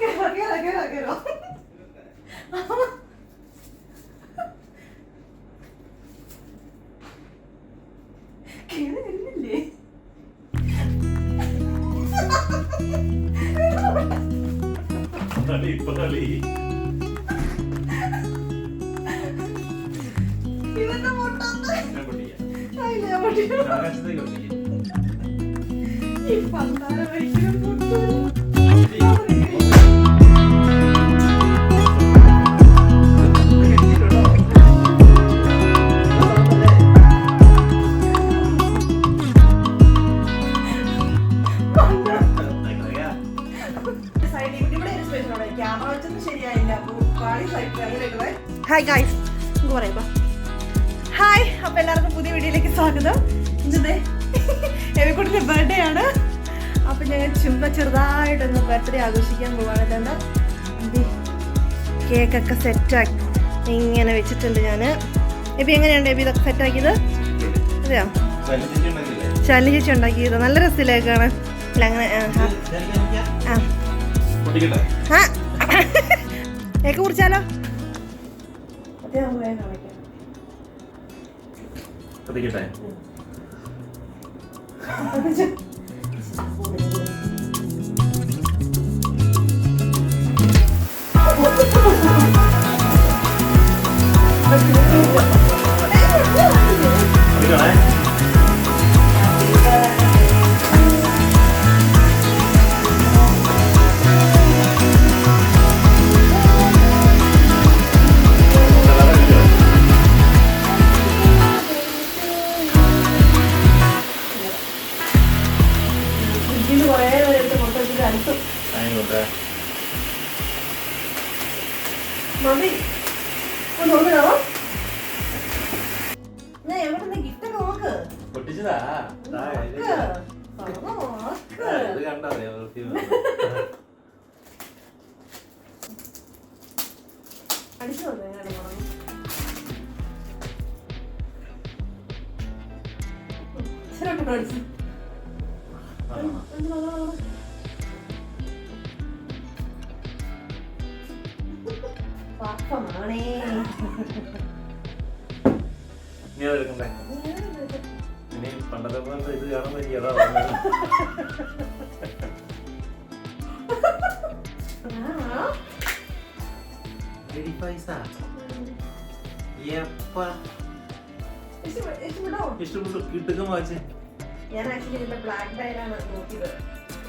കേറോ, കേറോ, കേറോ, കേറോ. കേറി വരുന്നില്ലേ? കളി ഇപ്പൊ കളി ഇതെന്താ പൊട്ടാത്തെ? ഞാൻ പൊട്ടിക്കാം. ആ, ഇല്ല, ഹായ് ഗായ്സ് നമുക്ക് പറയാം ഹായ് അപ്പൊ എല്ലാവർക്കും പുതിയ വീഡിയോയിലേക്ക് സ്വാഗതം. ഇന്നത്തെ എവിക്കുട്ടിന്റെ ബർത്ത്ഡേ ആണ്. അപ്പൊ ഞങ്ങൾ ചുമ്മാ ചെറുതായിട്ടൊന്ന് ബർത്ത്ഡേ ആഘോഷിക്കാൻ പോവാണ്. എന്താ? കേക്കൊക്കെ സെറ്റാക്കി ഇങ്ങനെ വെച്ചിട്ടുണ്ട് ഞാൻ എബി എങ്ങനെയുണ്ട് എബി ഇതൊക്കെ സെറ്റാക്കിയത് അതെയോ? ചേച്ചി ഉണ്ടാക്കിയത്. നല്ല രസത്തിലേ കാണാൻ അല്ല അങ്ങനെ ആ, ആ. Cake കുറിച്ചാലോ Thank പൊട്ടിക്കണേ? നോക്ക് പൊട്ടിച്ചതാ? ദാ, ഇത്. കണ്ടാ. അടിച്ചു. നോക്ക് എങ്ങനെയാണ് മണം. ഇച്ചിരി പാപ്പമാണേ. ഇനി അതെടുക്കണ്ടേ? ഇനി പണ്ടത്തെ പോലെ ഇത് കാണാൻ പറ്റി അതാ പറഞ്ഞത്. പൈസ. എപ്പ? ഇഷ്ടപ്പെ- ഇഷ്ടപ്പെട്ടോ? കിട്ടുക വാച്ച് ഞാൻ ആക്ച്വലി ബ്ലാക്ക് ഡയലാണ് നോക്കിയത്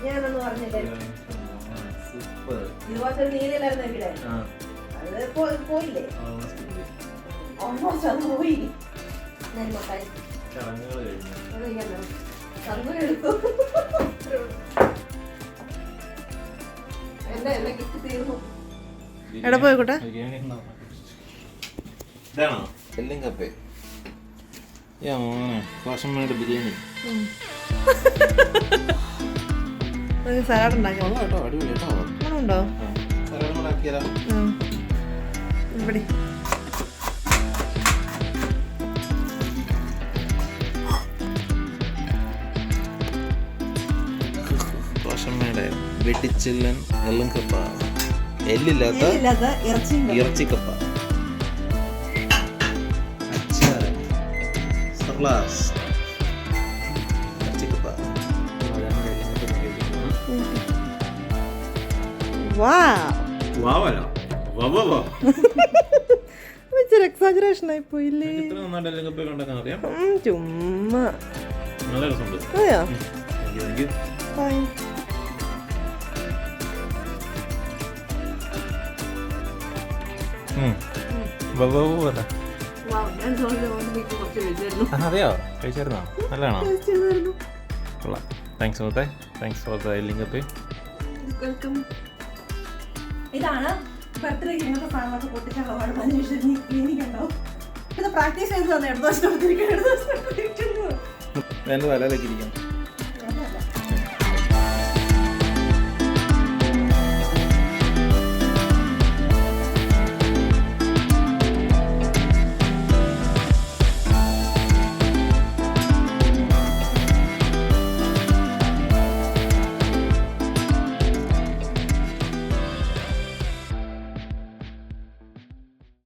ഞാനൊന്ന് പറഞ്ഞില്ലേ സൂപ്പർ. ഇതുപോലത്തെ ഒരു നീലയിലായിരുന്നു ഇവിടെ. ആ. അത് പോയില്ലേ? ഓൾമോസ്റ്റ് അത് പോയി. ഞാൻ ചടങ്ങുകൾ കഴിഞ്ഞു. എന്റെ ഗിഫ്റ്റ് തീർന്നു. എടാ പോയിക്കോട്ടെ. ബിരിയാണി ഉണ്ടോ? ഇതാണോ? എല്ലാം കപ്പേ. യാ മോനെ ബിരിയാണി. സലാഡ് ഉണ്ടാക്കി ഉണ്ടോ ഇവിടെ. വെട്ടിച്ചില്ലൻ എല്ലും കപ്പ എല്ലില്ലാത്ത ഇറച്ചി കപ്പ അച്ചാർ സർലാസ്. ചോദിച്ച പോലെ വീട്ടിൽ കുറച്ച് വെച്ചായിരുന്നു ആ, അതെയോ കഴിച്ചായിരുന്നോ നല്ലതാണോ കൊള്ളാം thanks for thanks for the ellum kappa welcome ഇതാണ് ബർത്ത്ഡേക്ക് ഇങ്ങനത്തെ സാധനങ്ങളൊക്കെ പൊട്ടിച്ച ഹവാട് പതിനഞ്ച് ക്ലീനിങ് ഉണ്ടാവും ഇത് പ്രാക്ടീസ് ചെയ്ത് തന്നെ ഇടത് വശത്ത് തലയിലേക്ക് ഇരിക്കാം